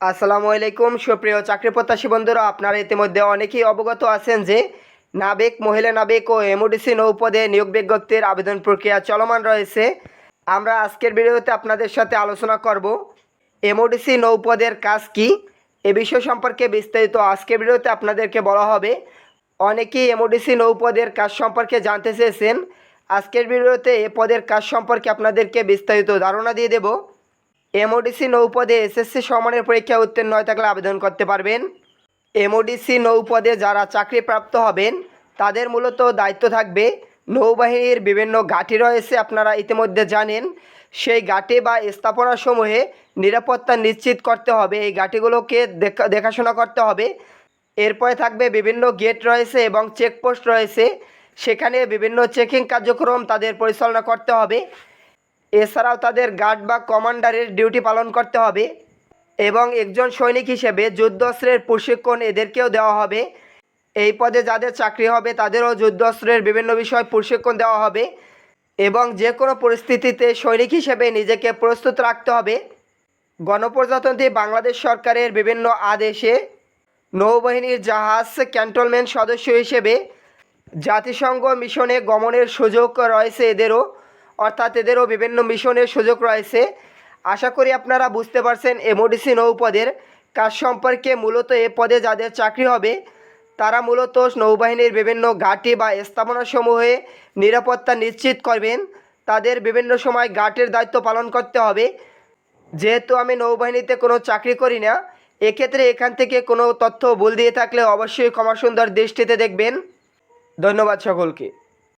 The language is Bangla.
আসসালামু আলাইকুম, সুপ্রিয় চাকরি প্রত্যাশী বন্ধুরা। আপনারা ইতিমধ্যে অনেকেই অবগত আছেন যে নাবিক, মহিলা নাবিক ও এমওডিসি নৌপদে নিয়োগ বিজ্ঞপ্তির আবেদন প্রক্রিয়া চলমান রয়েছে। আমরা আজকের ভিডিওতে আপনাদের সাথে আলোচনা করব এমওডিসি নৌপদের কাজ কি, এ বিষয় সম্পর্কে বিস্তারিত আজকের ভিডিওতে আপনাদেরকে বলা হবে। অনেকেই এমওডিসি নৌপদের কাজ সম্পর্কে জানতে চেয়েছেন। আজকের ভিডিওতে এ পদের কাজ সম্পর্কে আপনাদেরকে বিস্তারিত ধারণা দিয়ে দেবো। এমওডিসি নৌপদে এসএসসি সমানের পরীক্ষা উত্তীর্ণ হয়ে থাকলে আবেদন করতে পারবেন। এমওডিসি নৌপদে যারা চাকরিপ্রাপ্ত হবেন, তাদের মূলত দায়িত্ব থাকবে নৌবাহিনীর বিভিন্ন ঘাঁটি রয়েছে, আপনারা ইতিমধ্যে জানেন। সেই ঘাঁটি বা স্থাপনাসমূহে নিরাপত্তা নিশ্চিত করতে হবে, এই ঘাঁটিগুলোকে দেখা, দেখাশোনা করতে হবে। এরপরে থাকবে বিভিন্ন গেট রয়েছে এবং চেকপোস্ট রয়েছে, সেখানে বিভিন্ন চেকিং কার্যক্রম তাদের পরিচালনা করতে হবে। এছাড়াও তাদের গার্ড বা কমান্ডারের ডিউটি পালন করতে হবে এবং একজন সৈনিক হিসেবে যুদ্ধস্ত্রের প্রশিক্ষণ এদেরকেও দেওয়া হবে। এই পদে যাদের চাকরি হবে, তাদেরও যুদ্ধস্ত্রের বিভিন্ন বিষয় প্রশিক্ষণ দেওয়া হবে এবং যে কোনো পরিস্থিতিতে সৈনিক হিসেবে নিজেকে প্রস্তুত রাখতে হবে। গণপ্রজাতন্ত্রী বাংলাদেশ সরকারের বিভিন্ন আদেশে নৌবাহিনীর জাহাজ ক্যান্টনমেন্ট সদস্য হিসেবে জাতিসংঘ মিশনে গমনের সুযোগ রয়েছে এদেরও। অর্থাৎ এদেরও বিভিন্ন মিশনের সুযোগ রয়েছে। আশা করি আপনারা বুঝতে পারছেন এমওডিসি নৌপদের কাজ সম্পর্কে। মূলত এ পদে যাদের চাকরি হবে, তারা মূলত নৌবাহিনীর বিভিন্ন ঘাঁটি বা স্থাপনাসমূহে নিরাপত্তা নিশ্চিত করবেন। তাদের বিভিন্ন সময় ঘাটের দায়িত্ব পালন করতে হবে। যেহেতু আমি নৌবাহিনীতে কোনো চাকরি করি না, এক্ষেত্রে এখান থেকে কোনো তথ্য ভুল দিয়ে থাকলে অবশ্যই ক্ষমা সুন্দর দৃষ্টিতে দেখবেন। ধন্যবাদ সকলকে।